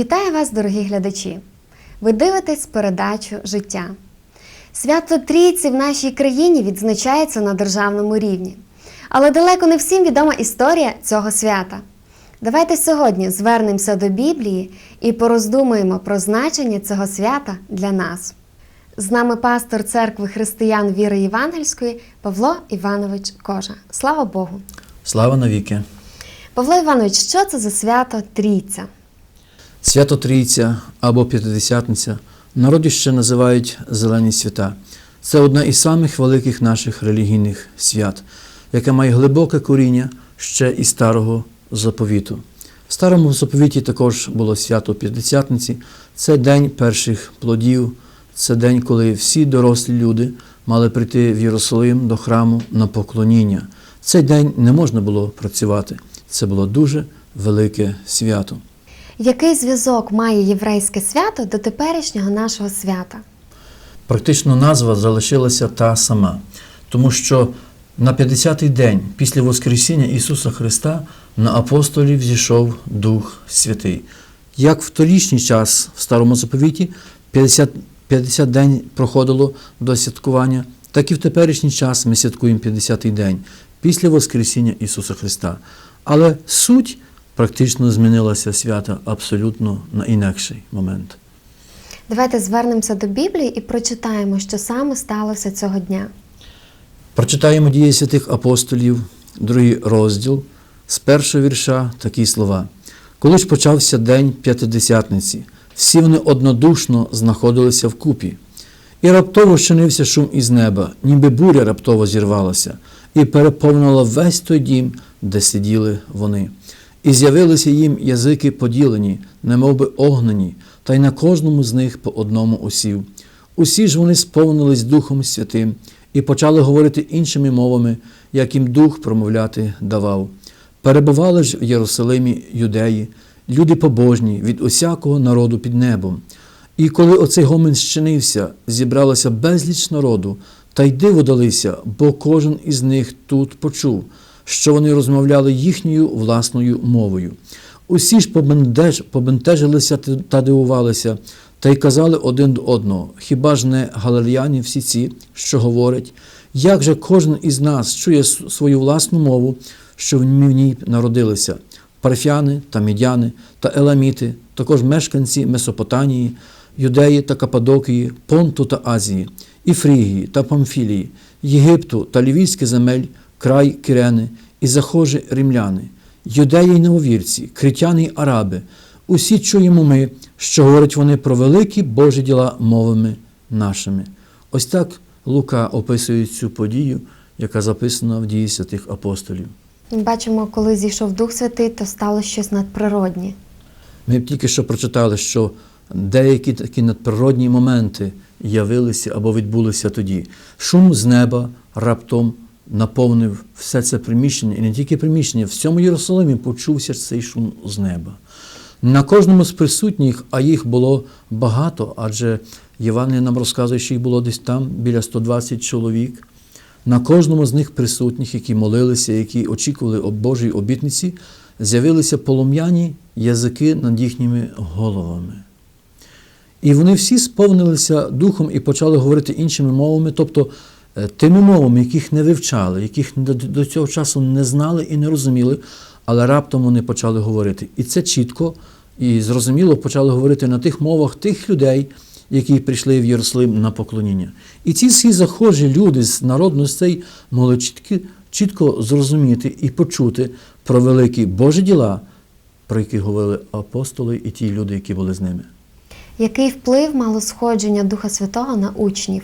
Вітаю вас, дорогі глядачі! Ви дивитесь передачу Життя. Свято Трійці в нашій країні відзначається на державному рівні. Але далеко не всім відома історія цього свята. Давайте сьогодні звернемося до Біблії і пороздумуємо про значення цього свята для нас. З нами пастор церкви християн віри Євангельської Павло Іванович Кожа. Слава Богу! Слава навіки! Павло Іванович, що це за свято Трійця? Свято Трійця або П'ятидесятниця народі ще називають Зелені свята. Це одне із самих великих наших релігійних свят, яке має глибоке коріння ще із старого заповіту. В старому заповіті також було свято П'ятдесятниці. Це день перших плодів, це день, коли всі дорослі люди мали прийти в Єрусалим до храму на поклоніння. Цей день не можна було працювати. Це було дуже велике свято. Який зв'язок має єврейське свято до теперішнього нашого свята? Практично назва залишилася та сама, тому що на 50-й день після Воскресіння Ісуса Христа на апостолів зійшов Дух Святий. Як в торічний час в Старому заповіті 50, 50 день проходило до святкування, так і в теперішній час ми святкуємо 50-й день після Воскресіння Ісуса Христа. Але суть практично змінилася свята абсолютно на інакший момент. Давайте звернемося до Біблії і прочитаємо, що саме сталося цього дня. Прочитаємо дії святих апостолів, другий розділ, з першого вірша такі слова. Коли ж почався день п'ятидесятниці, всі вони однодушно знаходилися вкупі. І раптово щинився шум із неба, ніби буря раптово зірвалася, і переповнила весь той дім, де сиділи вони. І з'явилися їм язики поділені, немовби огнені, та й на кожному з них по одному осів. Усі ж вони сповнились Духом Святим і почали говорити іншими мовами, як їм дух промовляти давав. Перебували ж в Єрусалимі юдеї, люди побожні від усякого народу під небом. І коли оцей гомін щинився, зібралося безліч народу, та й диво далися, бо кожен із них тут почув, що вони розмовляли їхньою власною мовою. Усі ж побентежилися та дивувалися, та й казали один до одного: хіба ж не галилеяни всі ці, що говорять, як же кожен із нас чує свою власну мову, що в ній народилися? Парфяни та мідяни та еламіти, також мешканці Месопотамії, Юдеї та Кападокії, Понту та Азії, і Фрігії та Памфілії, Єгипту та Лівійських земель, край Кирени, і захожі римляни, юдеї й нововірці, критяни й араби. Усі чуємо ми, що говорять вони про великі Божі діла мовами нашими. Ось так Лука описує цю подію, яка записана в дії святих апостолів. Бачимо, коли зійшов Дух Святий, то стало щось надприроднє. Ми тільки що прочитали, що деякі такі надприродні моменти явилися або відбулися тоді. Шум з неба раптом наповнив все це приміщення, і не тільки приміщення, в всьому Єрусалимі почувся цей шум з неба. На кожному з присутніх, а їх було багато, адже Євангелія нам розказує, що їх було десь там біля 120 чоловік. На кожному з них присутніх, які молилися, які очікували об Божій обітниці, з'явилися полум'яні язики над їхніми головами. І вони всі сповнилися духом і почали говорити іншими мовами, тобто тими мовами, яких не вивчали, яких до- до цього часу не знали і не розуміли, але раптом вони почали говорити. І це чітко і зрозуміло почали говорити на тих мовах тих людей, які прийшли в Єрусалим на поклоніння. І ці всі захожі люди з народностей могли чітко, чітко зрозуміти і почути про великі Божі діла, про які говорили апостоли і ті люди, які були з ними. Який вплив мало сходження Духа Святого на учнів?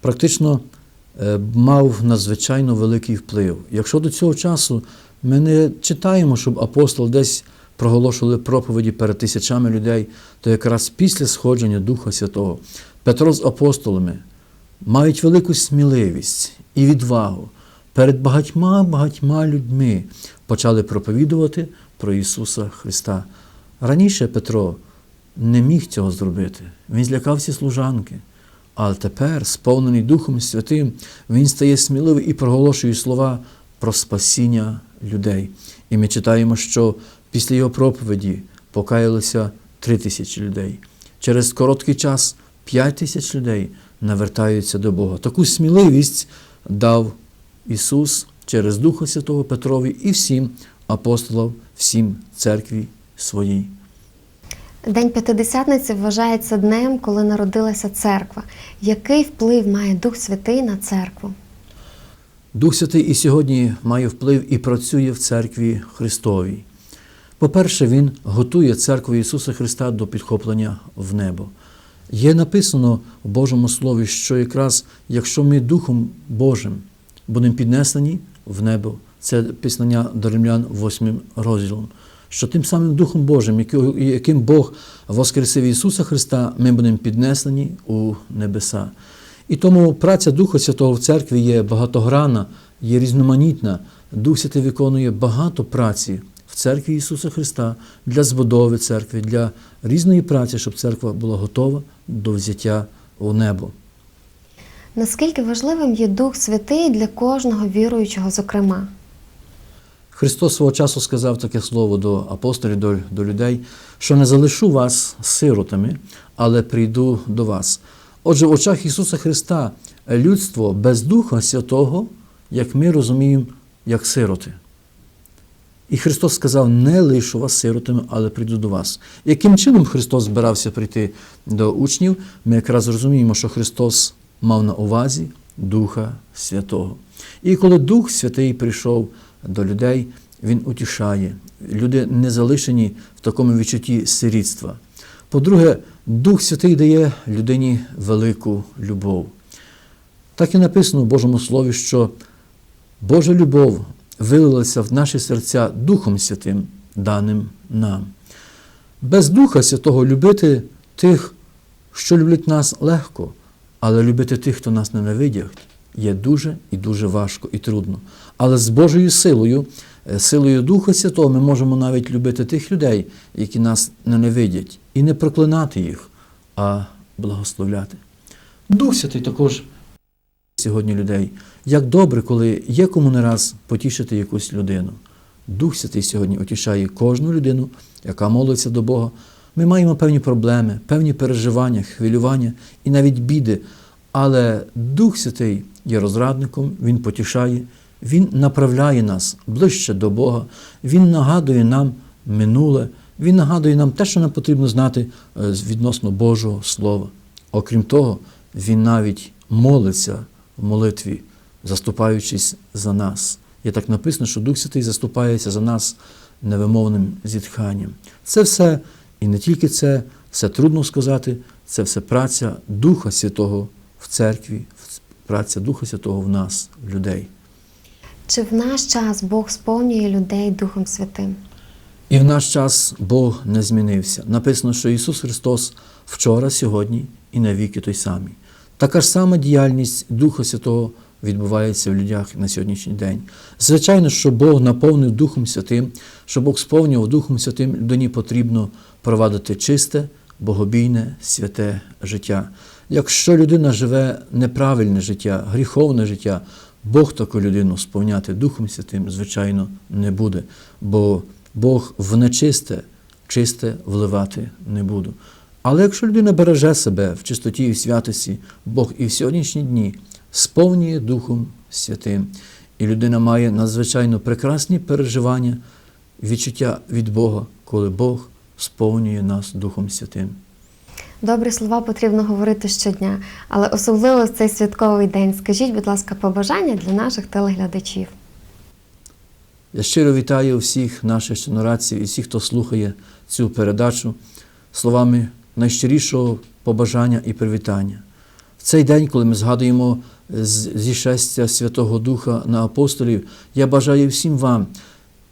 Практично е, мав надзвичайно великий вплив. Якщо до цього часу ми не читаємо, щоб апостол десь проголошували проповіді перед тисячами людей, то якраз після сходження Духа Святого Петро з апостолами мають велику сміливість і відвагу перед багатьма багатьма людьми почали проповідувати про Ісуса Христа. Раніше Петро не міг цього зробити. Він злякався служанки. Але тепер, сповнений Духом Святим, він стає сміливий і проголошує слова про спасіння людей. І ми читаємо, що після його проповіді покаялося 3 тисячі людей. Через короткий час 5 тисяч людей навертаються до Бога. Таку сміливість дав Ісус через Духа Святого Петрові і всім апостолам, всім церкві своїй. День П'ятидесятниці вважається днем, коли народилася церква. Який вплив має Дух Святий на церкву? Дух Святий і сьогодні має вплив і працює в церкві Христовій. По-перше, Він готує церкву Ісуса Христа до підхоплення в небо. Є написано в Божому Слові, що якраз якщо ми Духом Божим будемо піднесені в небо, це пізнання до римлян 8 розділом, що тим самим Духом Божим, яким Бог воскресив Ісуса Христа, ми будемо піднесені у небеса. І тому праця Духа Святого в церкві є багатогранна, є різноманітна. Дух Святий виконує багато праці в церкві Ісуса Христа для збудови церкви, для різної праці, щоб церква була готова до взяття у небо. Наскільки важливим є Дух Святий для кожного віруючого, зокрема? Христос свого часу сказав таке слово до апостолів, до, до людей, що не залишу вас сиротами, але прийду до вас. Отже, в очах Ісуса Христа людство без Духа Святого, як ми розуміємо, як сироти. І Христос сказав: не лишу вас сиротами, але прийду до вас. Яким чином Христос збирався прийти до учнів, ми якраз розуміємо, що Христос мав на увазі Духа Святого. І коли Дух Святий прийшов до людей, Він утішає. Люди не залишені в такому відчутті сирітства. По-друге, Дух Святий дає людині велику любов. Так і написано в Божому Слові, що Божа любов вилилася в наші серця Духом Святим, даним нам. Без Духа Святого любити тих, що люблять нас, легко, але любити тих, хто нас ненавидять, є дуже і дуже важко і трудно. Але з Божою силою, е, силою Духа Святого, ми можемо навіть любити тих людей, які нас ненавидять, і не проклинати їх, а благословляти. Дух Святий також сьогодні людей. Як добре, коли є кому не раз потішити якусь людину. Дух Святий сьогодні утішає кожну людину, яка молиться до Бога. Ми маємо певні проблеми, певні переживання, хвилювання і навіть біди. Але Дух Святий є розрадником, Він потішає, Він направляє нас ближче до Бога, Він нагадує нам минуле, Він нагадує нам те, що нам потрібно знати е, відносно Божого Слова. Окрім того, Він навіть молиться в молитві, заступаючись за нас. Є так написано, що Дух Святий заступається за нас невимовним зітханням. Це все, і не тільки це, все трудно сказати, це все праця Духа Святого в церкві, праця Духа Святого в нас, в людей. Чи в наш час Бог сповнює людей Духом Святим? І в наш час Бог не змінився. Написано, що Ісус Христос вчора, сьогодні і навіки той самий. Така ж сама діяльність Духа Святого відбувається в людях на сьогоднішній день. Звичайно, що Бог наповнив Духом Святим, що Бог сповнював Духом Святим, людині потрібно провадити чисте, богобійне, святе життя. Якщо людина живе неправильне життя, гріховне життя, Бог таку людину сповняти Духом Святим, звичайно, не буде, бо Бог в нечисте, чисте вливати не буду. Але якщо людина береже себе в чистоті і в святості, Бог і в сьогоднішні дні сповнює Духом Святим, і людина має надзвичайно прекрасні переживання, відчуття від Бога, коли Бог сповнює нас Духом Святим. Добрі слова потрібно говорити щодня, але особливо в цей святковий день. Скажіть, будь ласка, побажання для наших телеглядачів. Я щиро вітаю всіх наших членорадців і всіх, хто слухає цю передачу словами найщирішого побажання і привітання. В цей день, коли ми згадуємо з- зішестя Святого Духа на апостолів, я бажаю всім вам,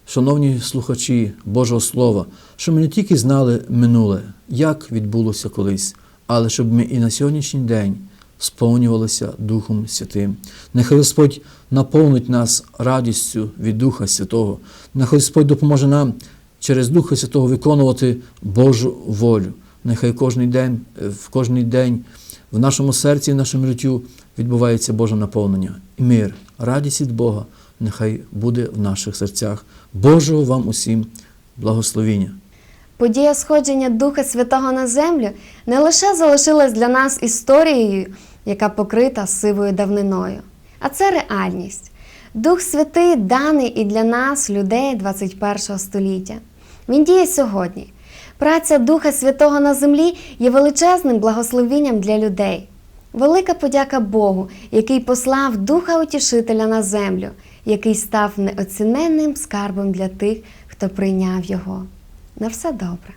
шановні слухачі Божого Слова, щоб ми не тільки знали минуле, як відбулося колись, але щоб ми і на сьогоднішній день сповнювалися Духом Святим. Нехай Господь наповнить нас радістю від Духа Святого. Нехай Господь допоможе нам через Духа Святого виконувати Божу волю. Нехай кожний день, в кожний день в нашому серці в нашому життю відбувається Боже наповнення. І мир, радість від Бога, нехай буде в наших серцях. Божого вам усім благословіння. Подія сходження Духа Святого на землю не лише залишилась для нас історією, яка покрита сивою давниною, а це реальність. Дух Святий даний і для нас, людей 21 століття. Він діє сьогодні. Праця Духа Святого на землі є величезним благословінням для людей. Велика подяка Богу, який послав Духа Утішителя на землю, який став неоціненним скарбом для тих, хто прийняв його. На все добре.